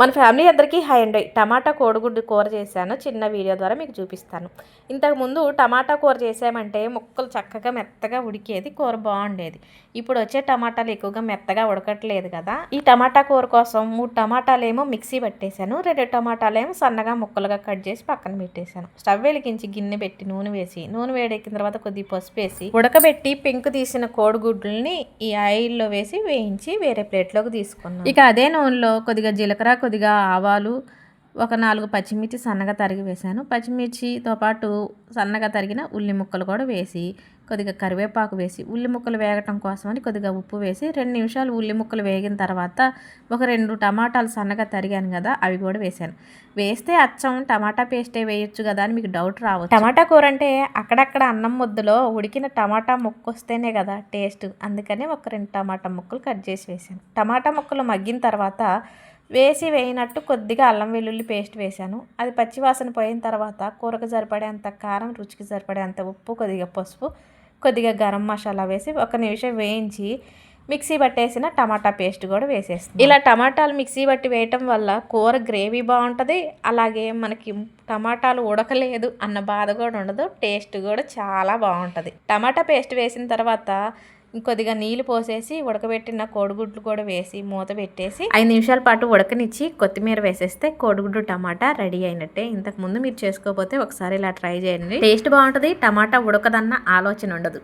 మన ఫ్యామిలీ అందరికీ హై అండి. టమాటా కోడిగుడ్డు కూర చేశాను. చిన్న వీడియో ద్వారా మీకు చూపిస్తాను. ఇంతకుముందు టమాటా కూర చేసామంటే ముక్కలు చక్కగా మెత్తగా ఉడికేది కూర బాగుండేది. ఇప్పుడు వచ్చే టమాటాలు ఎక్కువగా మెత్తగా ఉడకట్లేదు కదా. ఈ టమాటా కూర కోసం మూడు టమాటాలు ఏమో మిక్సీ పట్టేశాను. రెండు టమాటాలు ఏమో సన్నగా ముక్కలుగా కట్ చేసి పక్కన పెట్టేశాను. స్టవ్ వెలిగించి గిన్నె పెట్టి నూనె వేసి నూనె వేడెక్కిన తర్వాత కొద్దిగా పసుపు వేసి ఉడకబెట్టి పెంకు తీసిన కోడిగుడ్లని ఈ ఆయిల్లో వేసి వేయించి వేరే ప్లేట్లోకి తీసుకున్నాను. ఇక అదే నూనెలో కొద్దిగా జీలకర్ర కొద్దిగా ఆవాలు ఒక నాలుగు పచ్చిమిర్చి సన్నగా తరిగి వేశాను. పచ్చిమిర్చితో పాటు సన్నగా తరిగిన ఉల్లి ముక్కలు కూడా వేసి కొద్దిగా కరివేపాకు వేసి ఉల్లి ముక్కలు వేగటం కోసమని కొద్దిగా ఉప్పు వేసి రెండు నిమిషాలు ఉల్లి ముక్కలు వేగిన తర్వాత ఒక రెండు టమాటాలు సన్నగా తరిగాను కదా అవి కూడా వేశాను. వేస్తే అచ్చం టమాటా పేస్టే వేయొచ్చు కదా అని మీకు డౌట్ రావచ్చు. టమాటా కూర అంటే అక్కడక్కడ అన్నం ముద్దలో ఉడికిన టమాటా ముక్క వస్తేనే కదా టేస్ట్. అందుకనే ఒక రెండు టమాటా ముక్కలు కట్ చేసి వేశాను. టమాటా ముక్కలు మగ్గిన తర్వాత వేసి వేయినట్టు కొద్దిగా అల్లం వెల్లుల్లి పేస్ట్ వేశాను. అది పచ్చివాసన పోయిన తర్వాత కూరకు సరిపడేంత కారం రుచికి సరిపడేంత ఉప్పు కొద్దిగా పసుపు కొద్దిగా గరం మసాలా వేసి ఒక నిమిషం వేయించి మిక్సీ పట్టేసిన టమాటా పేస్ట్ కూడా వేసేస్తుంది ఇలా టమాటాలు మిక్సీ పట్టి వేయటం వల్ల కూర గ్రేవీ బాగుంటుంది అలాగే మనకి టమాటాలు ఉడకలేదు అన్న బాధ కూడా ఉండదు టేస్ట్ కూడా చాలా బాగుంటుంది. టమాటా పేస్ట్ వేసిన తర్వాత కొద్దిగా నీళ్ళు పోసేసి ఉడకబెట్టిన కోడిగుడ్లు కూడా వేసి మూత పెట్టేసి ఐదు నిమిషాల పాటు ఉడకనిచ్చి కొత్తిమీర వేసేస్తే కోడిగుడ్డు టమాటా రెడీ అయినట్టే. ఇంతకు ముందు మీరు చేసుకోకపోతే ఒకసారి ఇలా ట్రై చేయండి. టేస్ట్ బాగుంటుంది టమాటా ఉడకదన్న ఆలోచన ఉండదు.